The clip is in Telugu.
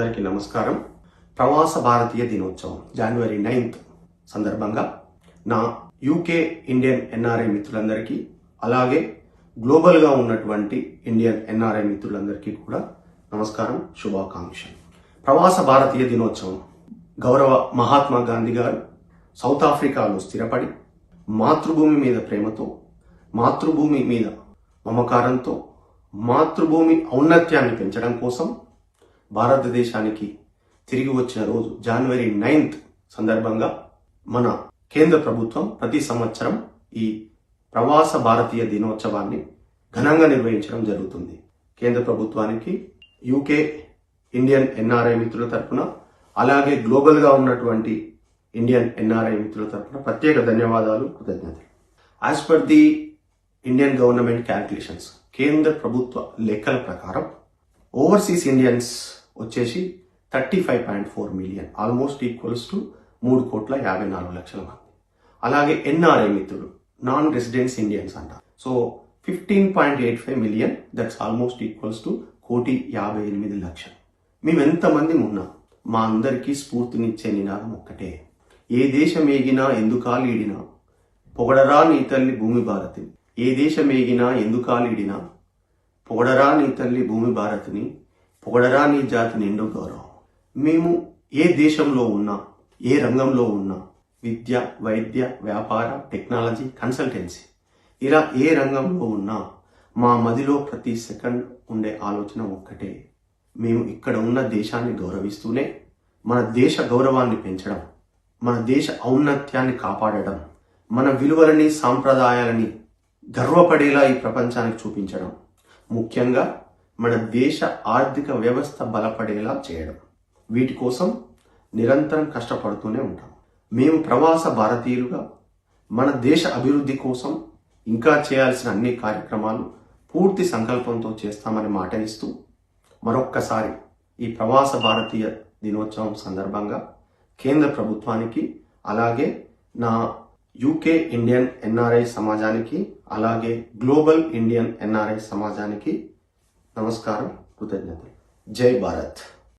అందరికీ నమస్కారం. ప్రవాస భారతీయ దినోత్సవం జనవరి నైన్త్ సందర్భంగా నా యూకే ఇండియన్ ఎన్ఆర్ఐ మిత్రులందరికీ అలాగే గ్లోబల్గా ఉన్నటువంటి ఇండియన్ ఎన్ఆర్ఐ మిత్రులందరికీ కూడా నమస్కారం శుభాకాంక్షలు. ప్రవాస భారతీయ దినోత్సవం గౌరవ మహాత్మా గాంధీ గారు సౌత్ ఆఫ్రికాలో స్థిరపడి మాతృభూమి మీద ప్రేమతో మాతృభూమి మీద మమకారంతో మాతృభూమి ఔన్నత్యాన్ని పెంచడం కోసం భారతదేశానికి తిరిగి వచ్చిన రోజు జనవరి నైన్త్ సందర్భంగా మన కేంద్ర ప్రభుత్వం ప్రతి సంవత్సరం ఈ ప్రవాస భారతీయ దినోత్సవాన్ని ఘనంగా నిర్వహించడం జరుగుతుంది. కేంద్ర ప్రభుత్వానికి యూకే ఇండియన్ ఎన్ఆర్ఐ మిత్రుల తరపున అలాగే గ్లోబల్గా ఉన్నటువంటి ఇండియన్ ఎన్ఆర్ఐ మిత్రుల తరపున ప్రత్యేక ధన్యవాదాలు కృతజ్ఞతలు. As per the Indian government calculations కేంద్ర ప్రభుత్వ లెక్కల ప్రకారం ఓవర్సీస్ ఇండియన్స్ వచ్చేసి thirty five point four million almost equals to మూడు కోట్ల యాభై నాలుగు లక్షల మంది. అలాగే ఎన్ఆర్ఐ మిత్రులు నాన్ రెసిడెన్స్ ఇండియన్స్ అంటారు so fifteen point eight five million that's almost equals to కోటి యాభై ఎనిమిది లక్షలు. మేము ఎంతమంది ఉన్నా? మా అందరికీ స్ఫూర్తినిచ్చే నినాదం ఒక్కటే. ఏ దేశం ఏగినా ఎందుకాలీడినా పొగడరా నీ తల్లి భూమి భారతిని. ఏ దేశం ఏగినా ఎందుకాలీడినా పొగడరా నీ తల్లి భూమి భారతిని పొగడరా నీ జాతి నిండు గౌరవం. మేము ఏ దేశంలో ఉన్నా ఏ రంగంలో ఉన్నా విద్య వైద్య వ్యాపార టెక్నాలజీ కన్సల్టెన్సీ ఇలా ఏ రంగంలో ఉన్నా మా మదిలో ప్రతి సెకండ్ ఉండే ఆలోచన ఒక్కటే. మేము ఇక్కడ ఉన్న దేశాన్ని గౌరవిస్తూనే మన దేశ గౌరవాన్ని పెంచడం మన దేశ ఔన్నత్యాన్ని కాపాడడం మన విలువలని సాంప్రదాయాలని గర్వపడేలా ఈ ప్రపంచానికి చూపించడం. ముఖ్యంగా మన దేశ ఆర్థిక వ్యవస్థ బలపడేలా చేయడం. వీటి కోసం నిరంతరం కష్టపడుతూనే ఉంటాం. మేము ప్రవాస భారతీయులుగా మన దేశ అభివృద్ధి కోసం ఇంకా చేయాల్సిన అన్ని కార్యక్రమాలు పూర్తి సంకల్పంతో చేస్తామని మాట ఇస్తూ మరొక్కసారి ఈ ప్రవాస భారతీయ దినోత్సవం సందర్భంగా కేంద్ర ప్రభుత్వానికి అలాగే నా యూకే ఇండియన్ ఎన్ఆర్ఐ సమాజానికి అలాగే గ్లోబల్ ఇండియన్ ఎన్ఆర్ఐ సమాజానికి నమస్కారం కృతజ్ఞతలు జై భారత్